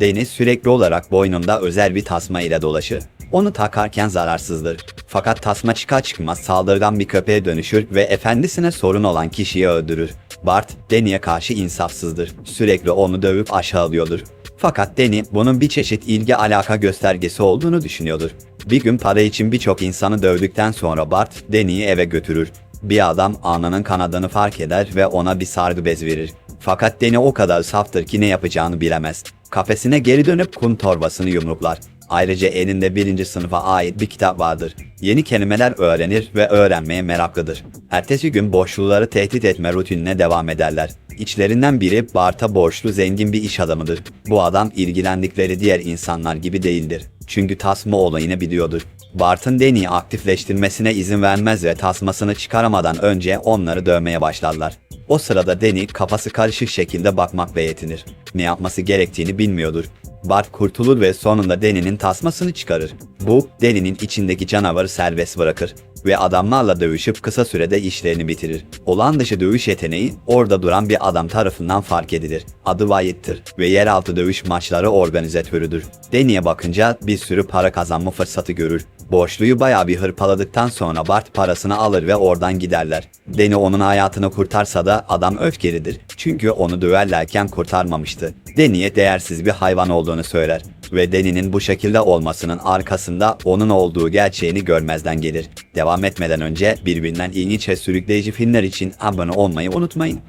Deniz sürekli olarak boynunda özel bir tasma ile dolaşır. Onu takarken zararsızdır. Fakat tasma çıkar çıkmaz saldırgan bir köpeğe dönüşür ve efendisine sorun olan kişiyi öldürür. Bart, Danny'e karşı insafsızdır. Sürekli onu dövüp aşağılıyordur. Fakat Danny bunun bir çeşit ilgi alaka göstergesi olduğunu düşünüyordur. Bir gün para için birçok insanı dövdükten sonra Bart, Danny'yi eve götürür. Bir adam ananın kanadını fark eder ve ona bir sargı bez verir. Fakat Danny o kadar saftır ki ne yapacağını bilemez. Kafesine geri dönüp kum torbasını yumruklar. Ayrıca elinde birinci sınıfa ait bir kitap vardır. Yeni kelimeler öğrenir ve öğrenmeye meraklıdır. Ertesi gün borçluları tehdit etme rutinine devam ederler. İçlerinden biri Bart'a borçlu zengin bir iş adamıdır. Bu adam ilgilendikleri diğer insanlar gibi değildir. Çünkü tasma olayını biliyordur. Bart'ın Danny'i aktifleştirmesine izin vermez ve tasmasını çıkaramadan önce onları dövmeye başlarlar. O sırada Danny kafası karışık şekilde bakmakla yetinir. Ne yapması gerektiğini bilmiyordur. Bart kurtulur ve sonunda Danny'nin tasmasını çıkarır. Bu, Danny'nin içindeki canavarı serbest bırakır ve adamlarla dövüşüp kısa sürede işlerini bitirir. Olağan dışı dövüş yeteneği orada duran bir adam tarafından fark edilir. Adı Wyatt'tır ve yeraltı dövüş maçları organizatörüdür. Danny'e bakınca bir sürü para kazanma fırsatı görür. Borçluyu bayağı bir hırpaladıktan sonra Bart parasını alır ve oradan giderler. Danny onun hayatını kurtarsa da adam öfkelidir. Çünkü onu döverlerken kurtarmamıştı. Danny'e değersiz bir hayvan olduğunu söyler ve Danny'nin bu şekilde olmasının arkasında onun olduğu gerçeğini görmezden gelir. Devam etmeden önce birbirinden ilginç ve sürükleyici filmler için abone olmayı unutmayın.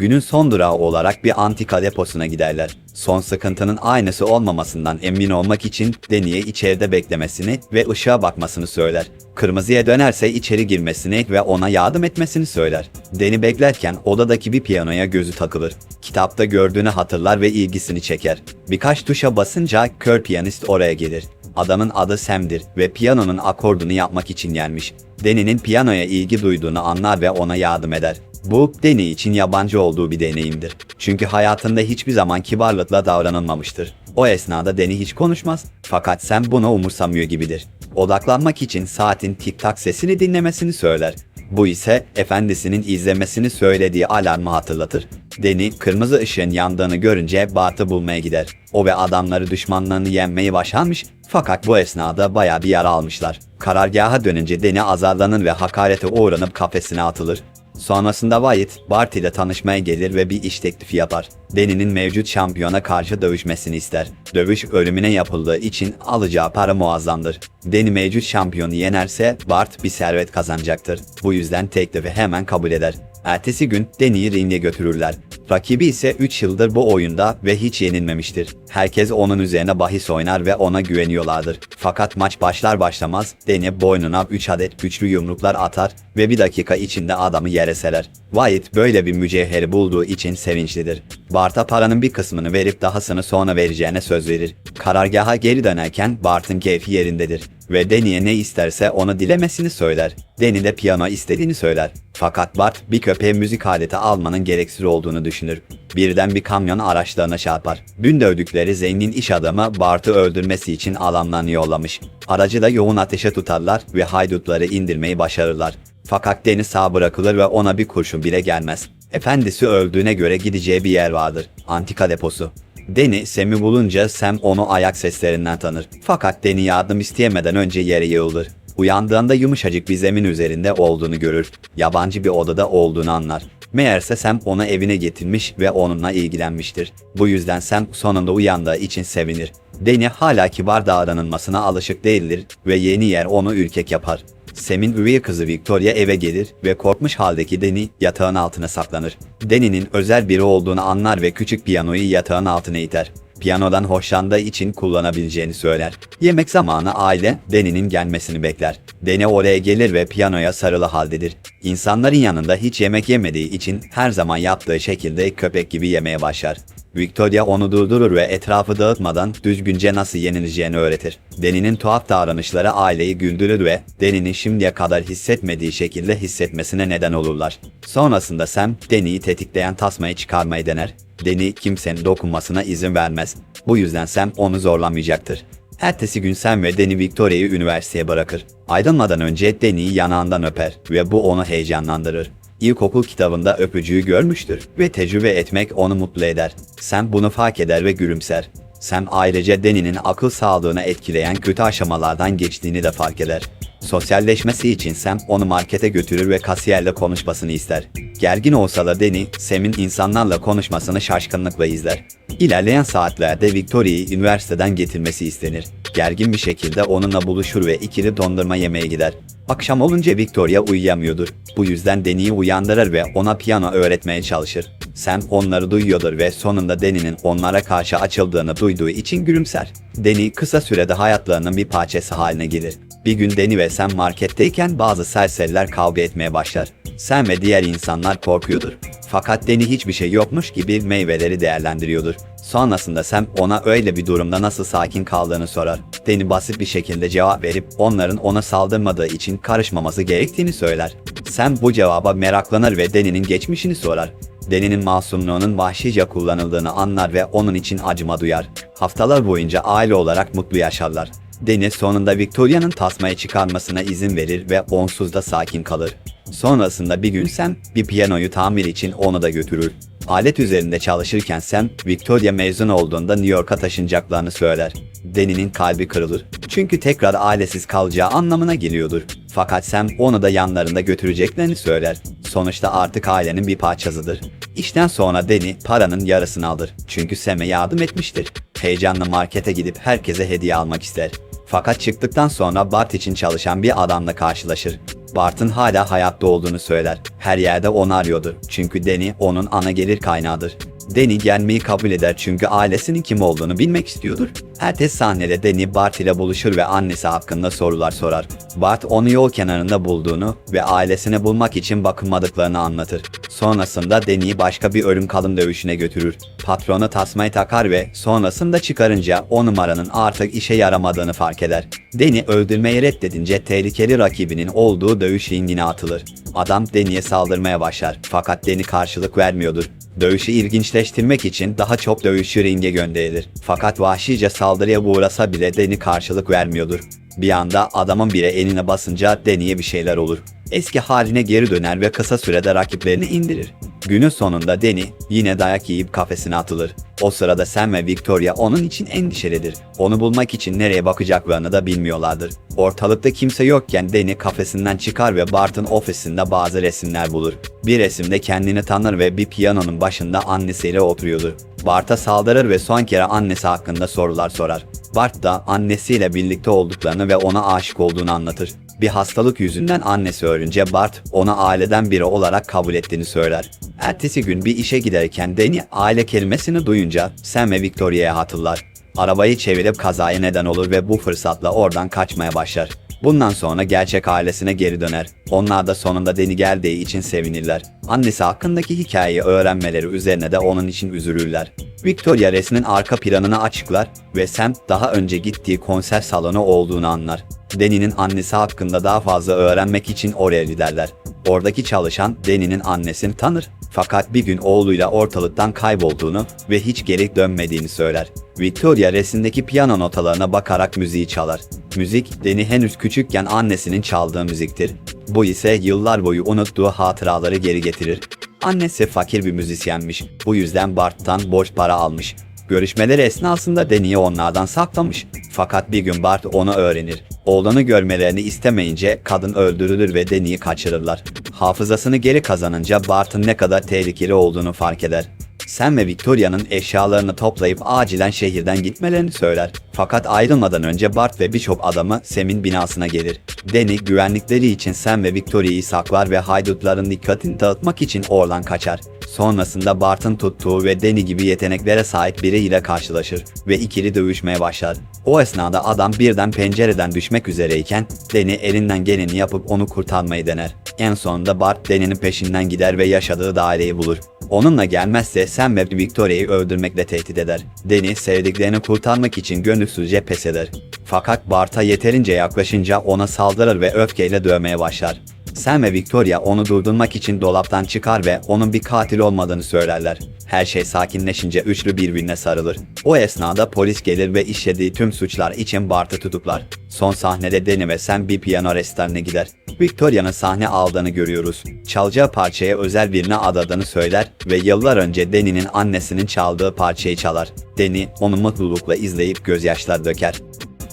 Günün son durağı olarak bir antika deposuna giderler. Son sıkıntının aynısı olmamasından emin olmak için Danny'e içeride beklemesini ve ışığa bakmasını söyler. Kırmızıya dönerse içeri girmesini ve ona yardım etmesini söyler. Danny beklerken odadaki bir piyanoya gözü takılır. Kitapta gördüğünü hatırlar ve ilgisini çeker. Birkaç tuşa basınca kör piyanist oraya gelir. Adamın adı Sam'dir ve piyanonun akordunu yapmak için gelmiş. Danny'nin piyanoya ilgi duyduğunu anlar ve ona yardım eder. Bu, Danny için yabancı olduğu bir deneyimdir. Çünkü hayatında hiçbir zaman kibarlıkla davranılmamıştır. O esnada Danny hiç konuşmaz. Fakat Sam bunu umursamıyor gibidir. Odaklanmak için saatin tik tak sesini dinlemesini söyler. Bu ise efendisinin izlemesini söylediği alarmı hatırlatır. Danny kırmızı ışığın yandığını görünce Bart'ı bulmaya gider. O ve adamları düşmanlarını yenmeyi başarmış fakat bu esnada baya bir yara almışlar. Karargaha dönünce Danny azarlanır ve hakarete uğranıp kafesine atılır. Sonrasında Wyatt, Bart ile tanışmaya gelir ve bir iş teklifi yapar. Danny'nin mevcut şampiyona karşı dövüşmesini ister. Dövüş ölümüne yapıldığı için alacağı para muazzamdır. Danny mevcut şampiyonu yenerse Bart bir servet kazanacaktır. Bu yüzden teklifi hemen kabul eder. Ertesi gün Danny'yi ringe götürürler. Rakibi ise 3 yıldır bu oyunda ve hiç yenilmemiştir. Herkes onun üzerine bahis oynar ve ona güveniyorlardır. Fakat maç başlar başlamaz Danny boynuna 3 adet güçlü yumruklar atar ve bir dakika içinde adamı yere serer. Wyatt böyle bir mücevheri bulduğu için sevinçlidir. Bart'a paranın bir kısmını verip dahasını sonra vereceğine söz verir. Karargaha geri dönerken Bart'ın keyfi yerindedir ve Danny'e ne isterse onu dilemesini söyler. Danny de piyano istediğini söyler. Fakat Bart bir köpeğe müzik aleti almanın gereksiz olduğunu düşünür. Birden bir kamyon araçlarına çarpar. Dün dövdükleri zengin iş adamı Bart'ı öldürmesi için alanlarını yollamış. Aracı da yoğun ateşe tutarlar ve haydutları indirmeyi başarırlar. Fakat Danny sağ bırakılır ve ona bir kurşun bile gelmez. Efendisi öldüğüne göre gideceği bir yer vardır. Antika deposu. Danny Sam'i bulunca Sam onu ayak seslerinden tanır. Fakat Danny yardım isteyemeden önce yere yığılır. Uyandığında yumuşacık bir zemin üzerinde olduğunu görür. Yabancı bir odada olduğunu anlar. Meğerse Sam onu evine getirmiş ve onunla ilgilenmiştir. Bu yüzden Sam sonunda uyandığı için sevinir. Danny hala kibar davranılmasına alışık değildir ve yeni yer onu ürkek yapar. Sam'in üvey kızı Victoria eve gelir ve korkmuş haldeki Danny yatağın altına saklanır. Danny'nin özel biri olduğunu anlar ve küçük piyanoyu yatağın altına iter. Piyanodan hoşlandığı için kullanabileceğini söyler. Yemek zamanı aile Danny'nin gelmesini bekler. Danny oraya gelir ve piyanoya sarılı haldedir. İnsanların yanında hiç yemek yemediği için her zaman yaptığı şekilde köpek gibi yemeye başlar. Victoria onu durdurur ve etrafı dağıtmadan düzgünce nasıl yenileceğini öğretir. Danny'nin tuhaf davranışları aileyi güldürür ve Danny'nin şimdiye kadar hissetmediği şekilde hissetmesine neden olurlar. Sonrasında Sam, Danny'yi tetikleyen tasmayı çıkarmayı dener. Danny kimsenin dokunmasına izin vermez. Bu yüzden Sam onu zorlamayacaktır. Ertesi gün Sam ve Danny Victoria'yı üniversiteye bırakır. Ayrılmadan önce Danny'yi yanağından öper ve bu onu heyecanlandırır. İlkokul kitabında öpücüğü görmüştür ve tecrübe etmek onu mutlu eder. Sam bunu fark eder ve gülümser. Sam ayrıca Deni'nin akıl sağlığını etkileyen kötü aşamalardan geçtiğini de fark eder. Sosyalleşmesi için Sam onu markete götürür ve kasiyerle konuşmasını ister. Gergin olsa da Danny, Sam'in insanlarla konuşmasını şaşkınlıkla izler. İlerleyen saatlerde Victoria'yı üniversiteden getirmesi istenir. Gergin bir şekilde onunla buluşur ve ikili dondurma yemeye gider. Akşam olunca Victoria uyuyamıyordur. Bu yüzden Danny'yi uyandırır ve ona piyano öğretmeye çalışır. Sam onları duyuyordur ve sonunda Danny'nin onlara karşı açıldığını duyduğu için gülümser. Danny kısa sürede hayatlarının bir parçası haline gelir. Bir gün Danny ve Sam marketteyken bazı serseriler kavga etmeye başlar. Sam ve diğer insanlar korkuyordur. Fakat Danny hiçbir şey yokmuş gibi meyveleri değerlendiriyordur. Sonrasında Sam ona öyle bir durumda nasıl sakin kaldığını sorar. Danny basit bir şekilde cevap verip onların ona saldırmadığı için karışmaması gerektiğini söyler. Sam bu cevaba meraklanır ve Danny'nin geçmişini sorar. Deni'nin masumluğunun vahşice kullanıldığını anlar ve onun için acıma duyar. Haftalar boyunca aile olarak mutlu yaşarlar. Deni sonunda Victoria'nın tasmayı çıkarmasına izin verir ve onsuz da sakin kalır. Sonrasında bir gün Sam bir piyanoyu tamir için onu da götürür. Alet üzerinde çalışırken Sam, Victoria mezun olduğunda New York'a taşınacaklarını söyler. Deni'nin kalbi kırılır. Çünkü tekrar ailesiz kalacağı anlamına geliyordur. Fakat Sam onu da yanlarında götüreceklerini söyler. Sonuçta artık ailenin bir parçasıdır. İşten sonra Deni paranın yarısını alır. Çünkü Sam'e yardım etmiştir. Heyecanla markete gidip herkese hediye almak ister. Fakat çıktıktan sonra Bart için çalışan bir adamla karşılaşır. Bart'ın hala hayatta olduğunu söyler. Her yerde onu arıyordur. Çünkü Danny onun ana gelir kaynağıdır. Danny gelmeyi kabul eder çünkü ailesinin kim olduğunu bilmek istiyordur. Ertesi sahnede Danny Bart ile buluşur ve annesi hakkında sorular sorar. Bart onu yol kenarında bulduğunu ve ailesini bulmak için bakınmadıklarını anlatır. Sonrasında Danny'i başka bir ölüm kalım dövüşüne götürür. Patronu tasmayı takar ve sonrasında çıkarınca o numaranın artık işe yaramadığını fark eder. Danny öldürmeyi reddedince tehlikeli rakibinin olduğu dövüş ringine atılır. Adam Danny'ye saldırmaya başlar fakat Danny karşılık vermiyordur. Dövüşü ilginçleştirmek için daha çok dövüşçü ringe gönderilir. Fakat vahşice saldırıya uğrasa bile Danny karşılık vermiyordur. Bir anda adamın biri eline basınca Danny'ye bir şeyler olur. Eski haline geri döner ve kısa sürede rakiplerini indirir. Günün sonunda Danny yine dayak yiyip kafesine atılır. O sırada Sam ve Victoria onun için endişelidir. Onu bulmak için nereye bakacaklarını da bilmiyorlardır. Ortalıkta kimse yokken Danny kafesinden çıkar ve Bart'ın ofisinde bazı resimler bulur. Bir resimde kendini tanır ve bir piyanonun başında annesiyle oturuyordur. Bart'a saldırır ve son kere annesi hakkında sorular sorar. Bart da annesiyle birlikte olduklarını ve ona aşık olduğunu anlatır. Bir hastalık yüzünden annesi ölünce Bart onu aileden biri olarak kabul ettiğini söyler. Ertesi gün bir işe giderken Danny aile kelimesini duyunca Sam ve Victoria'ya hatırlar. Arabayı çevirip kazaya neden olur ve bu fırsatla oradan kaçmaya başlar. Bundan sonra gerçek ailesine geri döner. Onlar da sonunda Deni geldiği için sevinirler. Annesi hakkındaki hikayeyi öğrenmeleri üzerine de onun için üzülürler. Victoria resmin arka planını açıklar ve Sam daha önce gittiği konser salonu olduğunu anlar. Deni'nin annesi hakkında daha fazla öğrenmek için oraya giderler. Oradaki çalışan Deni'nin annesini tanır. Fakat bir gün oğluyla ortalıktan kaybolduğunu ve hiç geri dönmediğini söyler. Victoria resimdeki piyano notalarına bakarak müziği çalar. Müzik, Deni henüz küçükken annesinin çaldığı müziktir. Bu ise yıllar boyu unuttuğu hatıraları geri getirir. Annesi fakir bir müzisyenmiş. Bu yüzden Bart'tan borç para almış. Görüşmeleri esnasında Deni'yi onlardan saklamış. Fakat bir gün Bart onu öğrenir. Oğlanı görmelerini istemeyince kadın öldürülür ve Deni'yi kaçırırlar. Hafızasını geri kazanınca Bart'ın ne kadar tehlikeli olduğunu fark eder. Sam ve Victoria'nın eşyalarını toplayıp acilen şehirden gitmelerini söyler. Fakat ayrılmadan önce Bart ve birçok adamı Sam'in binasına gelir. Danny güvenlikleri için Sam ve Victoria'yı saklar ve haydutların dikkatini dağıtmak için oradan kaçar. Sonrasında Bart'ın tuttuğu ve Danny gibi yeteneklere sahip biriyle karşılaşır ve ikili dövüşmeye başlar. O esnada adam birden pencereden düşmek üzereyken Danny elinden geleni yapıp onu kurtarmayı dener. En sonunda Bart Danny'nin peşinden gider ve yaşadığı daireyi bulur. Onunla gelmezse Sam ve Victoria'yı öldürmekle tehdit eder. Danny sevdiklerini kurtarmak için gönülsüzce pes eder. Fakat Bart'a yeterince yaklaşınca ona saldırır ve öfkeyle dövmeye başlar. Sam ve Victoria onu durdurmak için dolaptan çıkar ve onun bir katil olmadığını söylerler. Her şey sakinleşince üçlü birbirine sarılır. O esnada polis gelir ve işlediği tüm suçlar için Bart'ı tutuklar. Son sahnede Danny ve Sam bir piyano restoranına gider. Victoria'nın sahne aldığını görüyoruz. Çalacağı parçaya özel birine adadığını söyler ve yıllar önce Danny'nin annesinin çaldığı parçayı çalar. Danny onu mutlulukla izleyip gözyaşlar döker.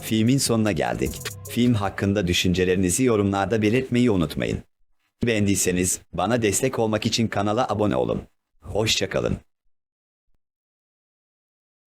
Filmin sonuna geldik. Film hakkında düşüncelerinizi yorumlarda belirtmeyi unutmayın. Beğendiyseniz bana destek olmak için kanala abone olun. Hoşçakalın.